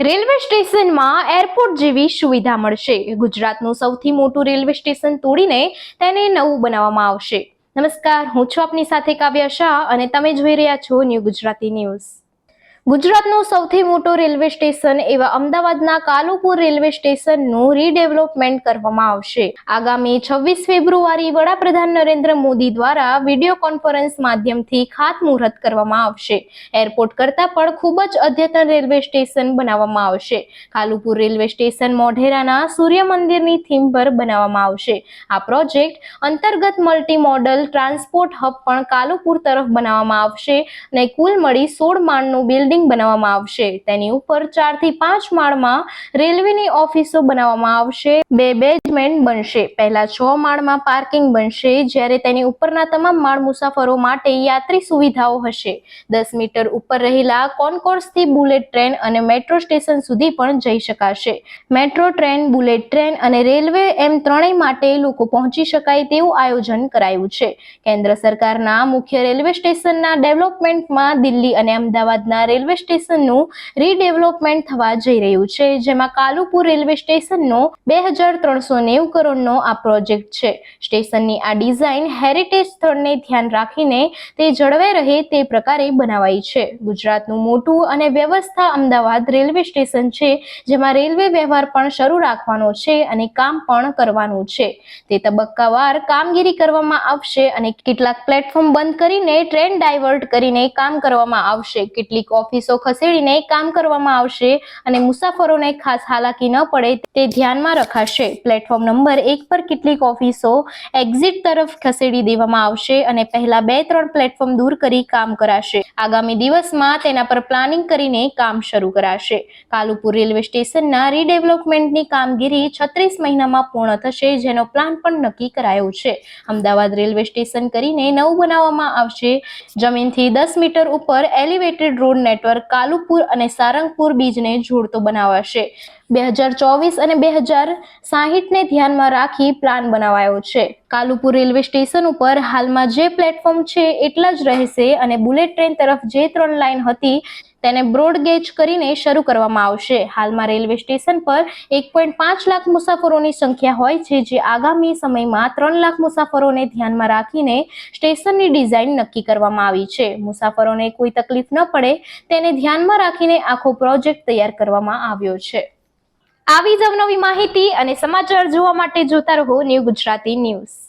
Railway સ્ટેશનમાં airport જેવી સુવિધા મળશે. ગુજરાતનું સૌથી મોટું રેલવે સ્ટેશન તોડીને તેને નવું બનાવવામાં આવશે. નમસ્કાર, હું છું આપની સાથે કાવ્ય શાહ અને તમે જોઈ રહ્યા છો ન્યૂ ગુજરાતી ન્યૂઝ. ગુજરાતનું સૌથી મોટું રેલવે સ્ટેશન એવા અમદાવાદના કાલુપુર રેલવે સ્ટેશનનું રીડેવલપમેન્ટ કરવામાં આવશે. આગામી છવ્વીસ ફેબ્રુઆરી વડાપ્રધાન નરેન્દ્ર મોદી દ્વારા વીડિયો કોન્ફરન્સ માધ્યમથી ખાતમુહૂર્ત કરવામાં આવશે. એરપોર્ટ કરતાં પણ ખૂબ જ અદ્યતન રેલવે સ્ટેશન બનાવવામાં આવશે. કાલુપુર રેલવે સ્ટેશન મોઢેરાના સૂર્ય મંદિરની થીમ પર બનાવવામાં આવશે. આ પ્રોજેક્ટ અંતર્ગત મલ્ટી મોડલ ટ્રાન્સપોર્ટ હબ પણ કાલુપુર તરફ બનાવવામાં આવશે અને કુલ મળી સોળ માળનું બિલ્ડિંગ બનાવવામાં આવશે. તેની ઉપર ચારથી પાંચ માળમાં રેલવેની ઓફિસો બનાવવામાં આવશે. બે બેઝમેન્ટ બનશે. પહેલા છ માળમાં પાર્કિંગ બનશે, જ્યારે તેની ઉપરના તમામ માળ મુસાફરો માટે યાત્રી સુવિધાઓ હશે. દસ મીટર ઉપર રહેલા કોન્કોર્સથી બુલેટ ટ્રેન અને મેટ્રો સ્ટેશન સુધી પણ જઈ શકાશે. મેટ્રો ટ્રેન બુલેટ ટ્રેન અને રેલવે એમ ત્રણેય માટે લોકો પહોંચી શકાય તેવું આયોજન કરાયું છે. કેન્દ્ર સરકારના મુખ્ય રેલવે સ્ટેશનના ડેવલપમેન્ટમાં દિલ્હી અને અમદાવાદના રેલવે સ્ટેશનનું રીડેવલપમેન્ટ થવા જઈ રહ્યું છે, જેમાં કાલુપુર રેલવે સ્ટેશનનો બે હજાર ત્રણસો નેવું કરોડનો આ પ્રોજેક્ટ છે. સ્ટેશનની આ ડિઝાઇન હેરિટેજ સ્થળને ધ્યાન રાખીને તે જળવાઈ રહે તે પ્રકારે બનાવાઈ છે. ગુજરાતનું મોટું અને વ્યવસ્થા અમદાવાદ રેલવે સ્ટેશન છે, જેમાં રેલવે વ્યવહાર પણ શરૂ રાખવાનો છે અને કામ પણ કરવાનું છે. તે તબક્કાવાર કામગીરી કરવામાં આવશે અને કેટલાક પ્લેટફોર્મ બંધ કરીને ટ્રેન ડાયવર્ટ કરીને કામ કરવામાં આવશે. કેટલીક ઓફિસો ખસેડીને કામ કરવામાં આવશે અને મુસાફરોને ખાસ હાલાકી ન પડે તે ધ્યાનમાં રખાશે. પ્લેટફોર્મ નંબર એક પર કેટલીક ઓફિસો એક્ઝિટ તરફ ખસેડી દેવામાં આવશે અને પહેલા બે ત્રણ પ્લેટફોર્મ દૂર કરી કામ કરાશે. આગામી દિવસમાં તેના પર પ્લાનિંગ કરીને કામ શરૂ કરાશે. કાલુપુર રેલવે સ્ટેશનના રીડેવલપમેન્ટની કામગીરી છત્રીસ મહિનામાં પૂર્ણ થશે જેનો પ્લાન પણ નક્કી કરાયો છે. અમદાવાદ રેલવે સ્ટેશન કરીને નવું બનાવવામાં આવશે. જમીનથી દસ મીટર ઉપર એલિવેટેડ રોડ નેટવર્ક કાલુપુર અને સારંગપુર બીજને જોડતો બનાવાશે. બે હજાર ચોવીસ અને બે હજાર સાહીઠને ધ્યાનમાં રાખી પ્લાન બનાવાયો છે. કાલુપુર રેલવે સ્ટેશન ઉપર હાલમાં જે પ્લેટફોર્મ છે, એટલા જ રહેશે અને બુલેટ ટ્રેન તરફ જે ત્રણ લાઇન હતી તેને બ્રોડ ગેજ કરીને શરૂ કરવામાં આવશે. હાલમાં રેલવે સ્ટેશન પર એક પોઈન્ટ પાંચ લાખ મુસાફરોની સંખ્યા હોય છે, જે આગામી સમયમાં ત્રણ લાખ મુસાફરોને ધ્યાનમાં રાખીને સ્ટેશનની ડિઝાઇન નક્કી કરવામાં આવી છે. મુસાફરોને કોઈ તકલીફ ન પડે, તેને ધ્યાનમાં રાખીને આખો પ્રોજેક્ટ તૈયાર કરવામાં આવ્યો છે. આવી જ અવનવી માહિતી અને સમાચાર જોવા માટે જોતા રહો ન્યૂ ગુજરાતી ન્યૂઝ.